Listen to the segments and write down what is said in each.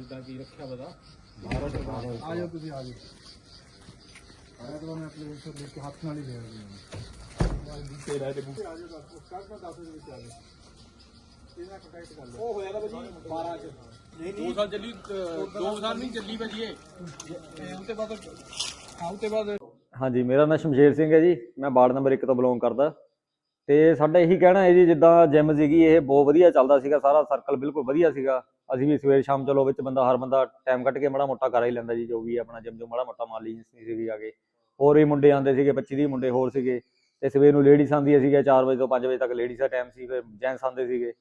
ਇਦਾਂ ਕੀ ਰੱਖਿਆ ਬਾਹਰ ਆ ਜਾਓ ਤੁਸੀਂ ਆ ਜਾਓ। ਆਇਆ ਤਾਂ ਮੈਂ ਆਪਣੇ ਉਸ ਦੇਖ ਕੇ ਹੱਥ ਨਾਲ ਹੀ ਦੇ ਰਿਹਾ ਤੇਰਾ ਤੇ ਆ ਜਾਓ ਬਸ ਉਸ ਕਾਰਡ ਨਾਲ 10 ਦੇ ਵਿੱਚ ਆ ਜਾਓ। ਇਹਦਾ ਕੰਟੈਕਟ ਕਰ ਲਓ। ਉਹ ਹੋਇਆ ਤਾਂ ਭਾਜੀ 12 ਚ। ਨਹੀਂ ਦੋ ਸਾਲ ਚੱਲੀ ਅਹ, ਦੋ ਸਾਲ ਨਹੀਂ ਚੱਲੀ ਭਾਜੀ ਇਹ। ਤੇ ਉਹਦੇ ਬਾਅਦ ਹਾਂ ਉਹਦੇ ਬਾਅਦ ਹਾਂਜੀ ਮੇਰਾ ਨਾਮ ਸ਼ਮਸ਼ੇਰ ਸਿੰਘ ਹੈ ਜੀ। ਮੈਂ ਵਾਰਡ ਨੰਬਰ 1 ਤੋਂ ਬਿਲੋਂਗ ਕਰਦਾ। ਤੇ ਸਾਡਾ ਇਹੀ ਕਹਿਣਾ ਹੈ ਜੀ ਜਿੱਦਾਂ ਜਿਮ ਸੀਗੀ ਇਹ ਬਹੁਤ ਵਧੀਆ ਚੱਲਦਾ ਸੀਗਾ ਸਾਰਾ ਸਰਕਲ ਬਿਲਕੁਲ ਵਧੀਆ ਸੀਗਾ। ਅਸੀਂ ਵੀ ਸਵੇਰ ਸ਼ਾਮ ਚਲੋ ਵਿੱਚ ਬੰਦਾ ਹਰ ਬੰਦਾ ਟਾਈਮ ਕੱਢ ਕੇ ਮਾੜਾ ਮੋਟਾ ਕਰ ਹੀ ਲੈਂਦਾ ਜੀ, ਜੋ ਵੀ ਆਪਣਾ ਜਿਮ ਜੋ ਮਾੜਾ ਮੋਟਾ ਮਾਲੀ ਸੀਗੀ ਆ ਕੇ ਹੋਰ ਵੀ ਮੁੰਡੇ ਆਉਂਦੇ ਸੀਗੇ 25 30 ਮੁੰਡੇ ਹੋਰ ਸੀਗੇ। ਤੇ ਸਵੇਰ ਨੂੰ ਲੇਡੀਜ਼ ਆਉਂਦੀਆਂ ਸੀਗੀਆਂ 4 ਵਜੇ ਤੋਂ 5 ਵਜੇ ਤੱਕ ਲੇਡੀਜ਼ ਦਾ ਟਾਈਮ ਸੀ, ਫਿਰ ਜੈਂਟਸ ਆਉਂਦੇ ਸੀਗੇ।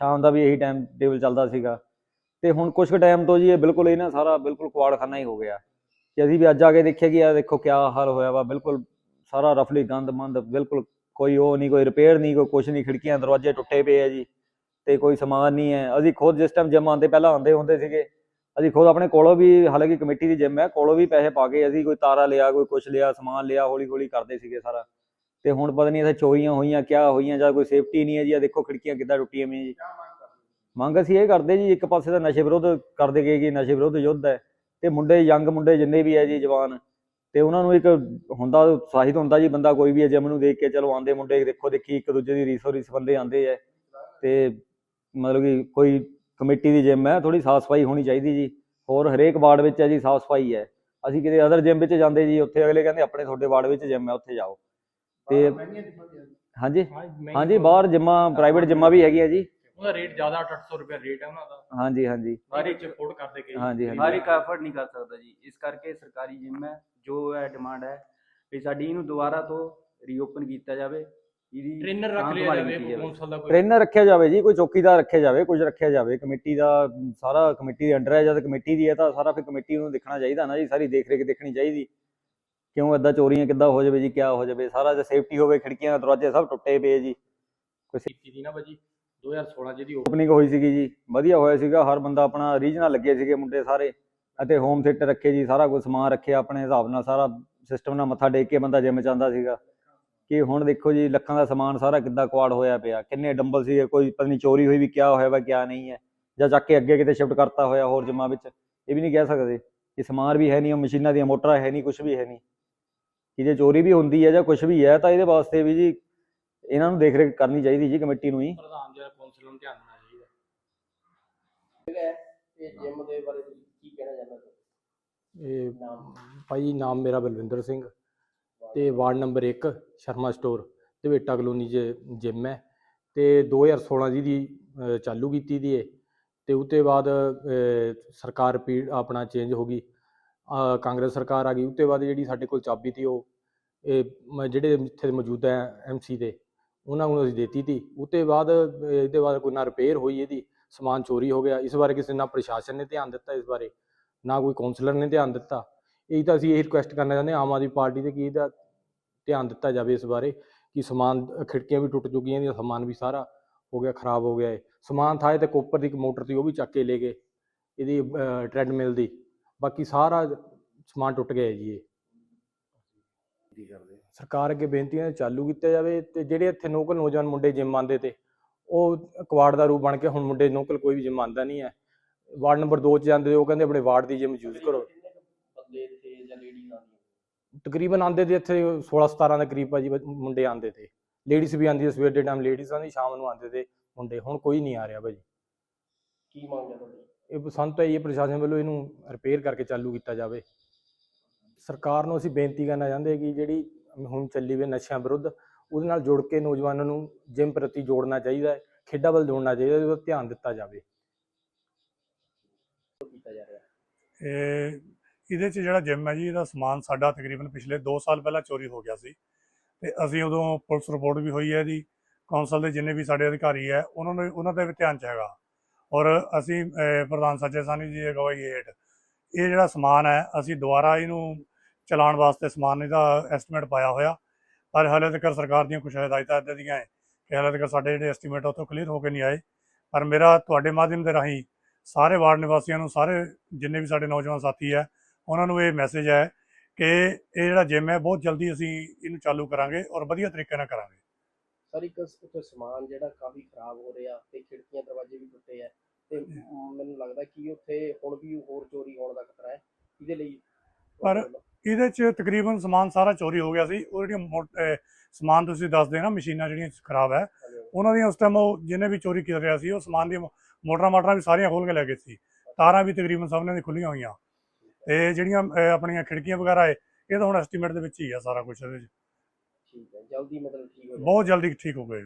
ਸ਼ਾਮ ਦਾ ਵੀ ਇਹੀ ਟਾਈਮ ਟੇਬਲ ਚੱਲਦਾ ਸੀਗਾ। ਤੇ ਹੁਣ ਕੁਝ ਕੁ ਟਾਈਮ ਤੋਂ ਜੀ ਇਹ ਬਿਲਕੁਲ ਹੀ ਨਾ ਸਾਰਾ ਬਿਲਕੁਲ ਕੁਆੜਖਾਨਾ ਹੀ ਹੋ ਗਿਆ। ਕਿ ਅਸੀਂ ਵੀ ਅੱਜ ਆ ਕੇ ਦੇਖਿਆ ਕਿ ਆ ਦੇਖੋ ਕਿਆ ਹਾਲ ਹੋਇਆ ਵਾ, ਬਿਲਕੁਲ ਸਾਰਾ ਰਫਲੀ ਗੰਦ ਮੰਦ ਬਿਲਕੁਲ ਕੋਈ ਉਹ ਨਹੀਂ, ਕੋਈ ਰਿਪੇਅਰ ਨਹੀਂ, ਕੋਈ ਕੁਛ ਨਹੀਂ, ਖਿੜਕੀਆਂ, ਦਰਵਾਜ਼ੇ ਟੁੱਟੇ ਪਏ ਆ ਜੀ। ਤੇ ਕੋਈ ਸਮਾਨ ਨਹੀਂ ਹੈ। ਅਸੀਂ ਖੁਦ ਜਿਸ ਟਾਈਮ ਜਿਮ ਆਉਂਦੇ ਪਹਿਲਾਂ ਆਉਂਦੇ ਹੁੰਦੇ ਸੀਗੇ। ਅਸੀਂ ਖੁਦ ਆਪਣੇ ਕੋਲੋਂ ਵੀ ਹਾਲਾਂਕਿ ਕਮੇਟੀ ਦੀ ਜਿਮ ਹੈ ਕੋਲੋਂ ਵੀ ਪੈਸੇ ਪਾ ਕੇ ਅਸੀਂ ਕੋਈ ਤਾਰਾ ਲਿਆ ਕੋਈ ਕੁਛ ਲਿਆ ਸਮਾਨ ਲਿਆ ਹੌਲੀ ਹੌਲੀ ਕਰਦੇ ਸੀਗੇ ਸਾਰਾ। ਤੇ ਹੁਣ ਪਤਾ ਨਹੀਂ ਇੱਥੇ ਚੋਰੀਆਂ ਹੋਈਆਂ ਕਿਆ ਹੋਈਆਂ ਜਾਂ ਕੋਈ ਸੇਫਟੀ ਨਹੀਂ ਹੈ ਜੀ। ਆ ਦੇਖੋ ਖਿੜਕੀਆਂ ਕਿੱਦਾਂ ਟੁੱਟੀਆਂ ਪਈਆਂ ਜੀ। ਮੰਗ ਅਸੀਂ ਇਹ ਕਰਦੇ ਜੀ ਇੱਕ ਪਾਸੇ ਤਾਂ ਨਸ਼ੇ ਵਿਰੋਧ ਕਰਦੇ ਗਏ ਕਿ ਨਸ਼ੇ ਵਿਰੋਧ ਯੁੱਧ ਹੈ। ਤੇ ਮੁੰਡੇ ਯੰਗ ਮੁੰਡੇ ਜਿੰਨੇ ਵੀ ਹੈ ਜੀ ਜਵਾਨ ਤੇ ਉਹਨਾਂ ਨੂੰ ਇੱਕ ਹੁੰਦਾ ਉਤਸ਼ਾਹਿਤ ਹੁੰਦਾ ਜੀ ਬੰਦਾ ਕੋਈ ਵੀ ਹੈ ਜਿਮ ਨੂੰ ਦੇਖ ਕੇ ਚਲੋ ਆਂਦੇ ਮੁੰਡੇ ਦੇਖੋ ਦੇਖੀ ਇੱਕ ਦੂਜੇ ਦੀ ਰੀਸੋ ਰੀਸ ਬੰਦੇ ਆਂਦੇ ਹੈ। ਤੇ ਮਤਲਬ ਕਿ ਕੋਈ ਕਮੇਟੀ ਦੀ ਜਿਮ ਹੈ ਥੋੜੀ ਸਾਫ਼ ਸਫ਼ਾਈ ਹੋਣੀ ਚਾਹੀਦੀ ਜੀ। ਹੋਰ ਹਰੇਕ ਵਾਰਡ ਵਿੱਚ ਹੈ ਜੀ ਸਾਫ਼ ਸਫ਼ਾਈ ਹੈ। ਅਸੀਂ ਕਿਤੇ ਅਦਰ ਜਿਮ ਵਿੱਚ ਜਾਂਦੇ ਜੀ ਉੱਥੇ ਅਗਲੇ ਕਹਿੰਦੇ ਆਪਣੇ ਤੁਹਾਡੇ ਵਾਰਡ ਵਿੱਚ ਜਿਮ ਹੈ ਉੱਥੇ ਜਾਓ। ਤੇ ਹਾਂਜੀ? ਹਾਂਜੀ ਬਾਹਰ ਜਿੰਮਾਂ ਪ੍ਰਾਈਵੇਟ ਜਿੰਮਾਂ ਵੀ ਹੈਗੀਆਂ ਜੀ। ਉਹਦਾ ਰੇਟ ਜ਼ਿਆਦਾ 800 ਰੁਪਏ ਰੇਟ ਹੈ ਉਹਨਾਂ ਦਾ। ਹਾਂਜੀ ਹਾਂਜੀ। ਸਾਰੇ ਚ ਅਫੋਰਡ ਕਰਦੇ ਗਏ ਹਾਂਜੀ ਹਰ ਹਾਂਜੀ ਇੱਕ ਐਫਰਟ ਨਹੀਂ ਕਰ ਸਕਦਾ ਜੀ। ਇਸ ਕਰਕੇ ਸਰਕਾਰੀ ਜਿਮ ਹੈ ਜੋ ਹੈ ਡਿਮਾਂਡ ਹੈ ਵੀ ਸਾਡੀ ਇਹਨੂੰ ਦੁਬਾਰਾ ਤੋਂ ਰੀਓਪਨ ਕੀਤਾ ਜਾਵੇ। ਇਹਦੀ ਟ੍ਰੇਨਰ ਰੱਖ ਸਾਂਭ ਲਿਆ ਸੰਭਾਲ ਜਾਵੇ ਕੀਤੀ ਕੌਂਸਲ ਦਾ ਕੋਈ। ਟ੍ਰੇਨਰ ਰੱਖਿਆ ਜਾਵੇ ਜੀ ਕੋਈ ਚੌਕੀਦਾਰ ਰੱਖਿਆ ਜਾਵੇ ਕੁਝ ਰੱਖਿਆ ਜਾਵੇ। ਕਮੇਟੀ ਦਾ ਸਾਰਾ ਕਮੇਟੀ ਦੇ ਅੰਡਰ ਹੈ ਜਦ ਕਮੇਟੀ ਦੀ ਹੈ ਤਾਂ ਸਾਰਾ ਫਿਰ ਕਮੇਟੀ ਨੂੰ ਦੇਖਣਾ ਚਾਹੀਦਾ ਨਾ ਜੀ ਸਾਰੀ ਦੇਖ ਰੇਖ ਦੇਖਣੀ ਚਾਹੀਦੀ। ਕਿਉਂ ਏਦਾਂ ਚੋਰੀਆਂ ਕਿੱਦਾਂ ਹੋ ਜਾਵੇ ਜੀ ਕਿਆ ਹੋ ਜਾਵੇ ਸਾਰਾ ਜੇ ਸੇਫਟੀ ਹੋਵੇ ਖਿੜਕੀਆਂ ਦਰਵਾਜ਼ੇ ਸਭ ਟੁੱਟੇ ਪਏ ਜੀ। ਕੀਤੀ ਦੀ ਨਾ ਭਾਜੀ 2016 ਜਿਹਦੀ ਓਪਨਿੰਗ ਹੋਈ ਸੀਗੀ ਜੀ ਵਧੀਆ ਹੋਇਆ ਸੀਗਾ ਹਰ ਬੰਦਾ ਆਪਣਾ ਰੀਜਨਲ ਲੱਗੇ ਸੀਗੇ ਮੁੰਡੇ ਸਾਰੇ ਅਤੇ ਹੋਮ ਥੀਏਟਰ ਰੱਖੇ ਜੀ ਸਾਰਾ ਕੁਝ ਸਮਾਨ ਰੱਖਿਆ ਆਪਣੇ ਹਿਸਾਬ ਨਾਲ ਸਾਰਾ ਸਿਸਟਮ ਨਾਲ ਮੱਥਾ ਟੇਕ ਕੇ ਬੰਦਾ ਜਿਮ ਚਾਹੁੰਦਾ ਸੀਗਾ। ਕਿ ਹੁਣ ਦੇਖੋ ਜੀ ਲੱਖਾਂ ਦਾ ਸਮਾਨ ਸਾਰਾ ਕਿੱਦਾਂ ਕੁਆੜ ਹੋਇਆ ਪਿਆ? ਕਿੰਨੇ ਡੰਬਲ ਸੀਗੇ? ਕੋਈ ਪਤਾ ਨਹੀਂ ਚੋਰੀ ਹੋਈ ਵੀ ਕਿਆ ਹੋਇਆ ਵਾ ਕਿਆ ਨਹੀਂ ਹੈ। ਜਾਂ ਚੱਕ ਕੇ ਅੱਗੇ ਕਿਤੇ ਸ਼ਿਫਟ ਕਰਤਾ ਹੋਇਆ ਹੋਰ ਜਿਮਾਂ ਵਿੱਚ। ਇਹ ਵੀ ਨਹੀਂ ਕਹਿ ਸਕਦੇ ਕਿ ਸਮਾਨ ਵੀ ਹੈ ਨਹੀਂ ਉਹ ਮਸ਼ੀਨਾਂ ਦੀਆਂ ਮੋਟਰਾਂ ਹੈ ਨਹੀਂ ਕੁਝ ਵੀ ਹੈ ਨਹੀਂ ਕਿ ਜੇ ਚੋਰੀ ਵੀ ਹੁੰਦੀ ਹੈ ਜਾਂ ਕੁਝ ਵੀ ਹੈ ਤਾਂ ਇਹਦੇ ਵਾਸਤੇ ਵੀ ਜੀ ਇਹਨਾਂ ਨੂੰ ਦੇਖ ਰੇਖ ਕਰਨੀ ਚਾਹੀਦੀ ਜੀ ਕਮੇਟੀ ਨੂੰ ਹੀ। ਪ੍ਰਧਾਨ ਜਿਹੜਾ ਕੌਂਸਲ ਨੂੰ ਧਿਆਨ ਦੇਣਾ ਚਾਹੀਦਾ। ਇਹ ਜਿਮ ਦੇ ਬਾਰੇ ਤੁਸੀਂ ਕੀ ਕਹਿਣਾ ਚਾਹੁੰਦੇ ਹੋ? ਇਹ ਨਾਮ ਭਾਈ ਨਾਮ ਮੇਰਾ ਬਲਵਿੰਦਰ ਸਿੰਘ। ਤੇ ਵਾਰਡ ਨੰਬਰ 1 ਸ਼ਰਮਾ ਸਟੋਰ ਦਵੇਟਾ ਕਲੋਨੀ 'ਚ ਜਿਮ ਹੈ ਤੇ 2016 ਜੀ ਦੀ ਅ, ਚਾਲੂ ਕੀਤੀ ਦੀ ਏ ਤੇ ਉਤੇ ਬਾਅਦ ਸਰਕਾਰ ਪੀ ਆਪਣਾ ਚੇਂਜ ਹੋ ਗਈ। ਕਾਂਗਰਸ ਸਰਕਾਰ ਆ ਗਈ। ਉਤੇ ਬਾਅਦ ਜਿਹੜੀ ਸਾਡੇ ਕੋਲ ਚਾਬੀ ਤੀ ਉਹ ਇਹ ਮ- ਜਿਹੜੇ ਇੱਥੇ ਦੇ ਮੌਜੂਦਾ ਐਮਸੀ ਦੇ ਉਹਨਾਂ ਨੂੰ ਅਸੀਂ ਦੇਤੀ ਤੀ। ਉਤੇ ਬਾਅਦ ਇਹਦੇ ਬਾਅਦ ਕੋਈ ਨਾ ਰਿਪੇਅਰ ਹੋਈ ਇਹਦੀ ਸਮਾਨ ਚੋਰੀ ਹੋ ਗਿਆ। ਇਸ ਬਾਰੇ ਕਿਸੇ ਨਾ ਪ੍ਰਸ਼ਾਸਨ ਨੇ ਧਿਆਨ ਦਿੱਤਾ ਇਸ ਬਾਰੇ ਨਾ ਕੋਈ ਕਾਉਂਸਲਰ ਨੇ ਧਿਆਨ ਦਿੱਤਾ। ਇਹ ਤਾਂ ਅਸੀਂ ਇਹ ਰਿਕੁਐਸਟ ਕਰਨਾ ਚਾਹੁੰਦੇ ਹਾਂ ਆਮ ਆਦਮੀ ਪਾਰਟੀ ਦੇ ਕੀ ਇਹਦਾ ਧਿਆਨ ਦਿੱਤਾ ਜਾਵੇ ਇਸ ਬਾਰੇ ਕਿ ਸਮਾਨ ਖਿੜਕੀਆਂ ਵੀ ਟੁੱਟ ਚੁੱਕੀਆਂ ਨੇ ਸਮਾਨ ਵੀ ਸਾਰਾ ਹੋ ਗਿਆ ਖਰਾਬ ਹੋ ਗਿਆ ਹੈ ਸਮਾਨ ਥਾਏ ਤੇ ਕੋਪਰ ਦੀ ਇੱਕ ਮੋਟਰ ਸੀ ਉਹ ਵੀ ਚੱਕ ਕੇ ਲੈ ਗਏ ਇਹਦੀ ਟ੍ਰੈਡਮਿਲ ਦੀ। ਬਾਕੀ ਸਾਰਾ ਸਮਾਨ ਟੁੱਟ ਗਿਆ ਹੈ ਜੀ ਇਹ। ਸਰਕਾਰ ਅੱਗੇ ਬੇਨਤੀਆਂ ਚਾਲੂ ਕੀਤਾ ਜਾਵੇ ਤੇ ਜਿਹੜੇ ਇੱਥੇ ਲੋਕਲ ਨੌਜਵਾਨ ਮੁੰਡੇ ਜਿਮ ਆਉਂਦੇ ਤੇ ਉਹ ਕੁਆੜ ਦਾ ਰੂਪ ਬਣ ਕੇ ਹੁਣ ਮੁੰਡੇ ਲੋਕਲ ਕੋਈ ਵੀ ਜਿਮ ਆਉਂਦਾ ਨਹੀਂ ਹੈ। ਵਾਰਡ ਨੰਬਰ 2 ਚ ਜਾਂਦੇ ਉਹ ਕਹਿੰਦੇ ਆਪਣੇ ਵਾਰਡ ਦੀ ਜਿਮ ਯੂਜ਼ ਕਰੋ ਕਿੰਨੇ ਕੁ ਬੰਦੇ ਇੱਥੇ ਜਾਂ ਲੇਡੀਜ਼ ਆਉਂਦੀਆਂ ਤਕਰੀਬਨ ਆਂਦੇ ਤੇ ਇੱਥੇ 16 17 ਦੇ ਕਰੀਬ ਭਾਜੀ ਮੁੰਡੇ ਆਂਦੇ ਤੇ। ਲੇਡੀਜ਼ ਵੀ ਆਂਦੀ ਸਵੇਰ ਦੇ ਟਾਈਮ ਲੇਡੀਜ਼ ਆਂਦੀ ਸ਼ਾਮ ਨੂੰ ਆਂਦੇ ਤੇ ਮੁੰਡੇ। ਹੁਣ ਕੋਈ ਨਹੀਂ ਆ ਰਿਹਾ ਭਾਜੀ। ਕੀ ਮੰਗ ਹੈ ਤੁਹਾਡੀ? ਇਹ ਸਾਨੂੰ ਤਾਂ ਇਹ ਪ੍ਰਸ਼ਾਸਨ ਵੱਲੋਂ ਇਹਨੂੰ ਰਿਪੇਅਰ ਕਰਕੇ ਚਾਲੂ ਕੀਤਾ ਜਾਵੇ। ਸਰਕਾਰ ਨੂੰ ਅਸੀਂ ਬੇਨਤੀ ਕਰਨਾ ਚਾਹੁੰਦੇ ਹਾਂ ਕਿ ਜਿਹੜੀ ਹੁਣ ਚੱਲੀ ਵੀ ਨਸ਼ਿਆਂ ਵਿਰੁੱਧ ਉਹਦੇ ਨਾਲ ਜੁੜ ਕੇ ਨੌਜਵਾਨਾਂ ਨੂੰ ਜਿਮ ਪ੍ਰਤੀ ਜੋੜਨਾ ਚਾਹੀਦਾ ਹੈ ਖੇਡਾਂ ਵੱਲ ਜੋੜਨਾ ਚਾਹੀਦਾ ਹੈ ਉਹਦਾ ਧਿਆਨ ਦਿੱਤਾ ਜਾਵੇ। ਕੀਤਾ ਜਾ ਰਿਹਾ? ਇਹ ਇਹਦੇ 'ਚ ਜਿਹੜਾ ਜਿਮ ਹੈ ਜੀ, ਇਹਦਾ ਸਮਾਨ ਸਾਡਾ ਤਕਰੀਬਨ ਪਿਛਲੇ 2 ਸਾਲ ਪਹਿਲਾਂ ਚੋਰੀ ਹੋ ਗਿਆ ਸੀ। ਤੇ ਅਸੀਂ ਉਦੋਂ ਪੁਲਿਸ ਰਿਪੋਰਟ ਵੀ ਹੋਈ ਹੈ ਇਹਦੀ ਕੌਂਸਲ ਦੇ ਜਿੰਨੇ ਵੀ ਸਾਡੇ ਅਧਿਕਾਰੀ ਹੈ, ਉਹਨਾਂ ਨੂੰ, ਉਹਨਾਂ ਦੇ ਵੀ ਧਿਆਨ 'ਚ ਹੈਗਾ। ਔਰ ਅਸੀਂ ਪ੍ਰਧਾਨ ਸੱਚੇ ਸਾਨੀ ਜੀ ਅਗਵਾਈ ਹੇਠ। ਇਹ ਜਿਹੜਾ ਸਮਾਨ ਹੈ, ਅਸੀਂ ਦੁਬਾਰਾ ਇਹਨੂੰ ਚਲਾਉਣ ਵਾਸਤੇ ਸਮਾਨ ਇਹਦਾ ਐਸਟੀਮੇਟ ਪਾਇਆ ਹੋਇਆ। ਪਰ ਹਾਲੇ ਤੱਕ ਸਰਕਾਰ ਦੀਆਂ ਕੁਝ ਹਦਾਇਤਾਂ ਇੱਦਾਂ ਦੀਆਂ ਹੈ ਕਿ ਹਾਲੇ ਤੱਕ ਸਾਡੇ ਜਿਹੜੇ ਐਸਟੀਮੇਟ ਉਹ ਕਲੀਅਰ ਹੋ ਕੇ ਨਹੀਂ ਆਏ। ਪਰ ਮੇਰਾ ਤੁਹਾਡੇ ਮਾਧਿਅਮ ਦੇ ਰਾਹੀਂ ਸਾਰੇ ਵਾਰਡ ਨਿਵਾਸੀਆਂ ਨੂੰ, ਸਾਰੇ ਜਿੰਨੇ ਵੀ ਸਾਡੇ ਨੌਜਵਾਨ ਸਾਥੀ ਹੈ ਉਹਨਾਂ ਨੂੰ ਇਹ ਮੈਸੇਜ ਹੈ ਕਿ ਇਹ ਜਿਹੜਾ ਜਿਮ ਹੈ ਬਹੁਤ ਜਲਦੀ ਅਸੀਂ ਇਹਨੂੰ ਚਾਲੂ ਕਰਾਂਗੇ ਔਰ ਵਧੀਆ ਤਰੀਕੇ ਨਾਲ ਕਰਾਂਗੇ। ਸਰ ਇੱਕ ਉੱਥੇ ਸਮਾਨ ਜਿਹੜਾ ਕਾਫੀ ਖਰਾਬ ਹੋ ਰਿਹਾ ਤੇ ਖਿੜਕੀਆਂ ਦਰਵਾਜ਼ੇ ਵੀ ਟੁੱਟੇ ਆ ਤੇ ਮੈਨੂੰ ਲੱਗਦਾ ਕਿ ਉੱਥੇ ਹੁਣ ਵੀ ਹੋਰ ਚੋਰੀ ਹੋਣ ਦਾ ਖਤਰਾ ਹੈ। ਇਹਦੇ ਲਈ ਪਰ ਇਹਦੇ 'ਚ ਤਕਰੀਬਨ ਸਮਾਨ ਸਾਰਾ ਚੋਰੀ ਹੋ ਗਿਆ ਸੀ। ਉਹ ਜਿਹੜੀਆਂ ਸਮਾਨ ਤੁਸੀਂ ਦੱਸਦੇ ਨਾ ਮਸ਼ੀਨਾਂ ਜਿਹੜੀਆਂ ਖਰਾਬ ਹੈ ਉਹਨਾਂ ਦੀਆਂ ਉਸ ਟਾਈਮ ਉਹ ਜਿਹਨੇ ਵੀ ਚੋਰੀ ਕਰ ਰਿਹਾ ਸੀ ਉਹ ਸਮਾਨ ਦੀਆਂ ਮੋਟਰਾਂ ਮਾਟਰਾਂ ਵੀ ਸਾਰੀਆਂ ਖੋਲ ਕੇ ਲੈ ਗਏ ਸੀ। ਤਾਰਾਂ ਵੀ ਤਕਰੀਬਨ ਸਭ ਨੇ ਖੁੱਲੀਆਂ ਹੋਈਆਂ। ਤੇ ਜਿਹੜੀਆਂ ਆਪਣੀਆਂ ਖਿੜਕੀਆਂ ਵਗੈਰਾ ਹੈ ਇਹ ਤਾਂ ਹੁਣ ਐਸਟੀਮੇਟ ਦੇ ਵਿੱਚ ਹੀ ਆ ਸਾਰਾ ਕੁਝ ਇਹਦੇ 'ਚ। ਠੀਕ ਹੈ ਜਲਦੀ ਮਤਲਬ ਠੀਕ ਹੋ ਬਹੁਤ ਜਲਦੀ ਠੀਕ ਹੋ ਗਏ।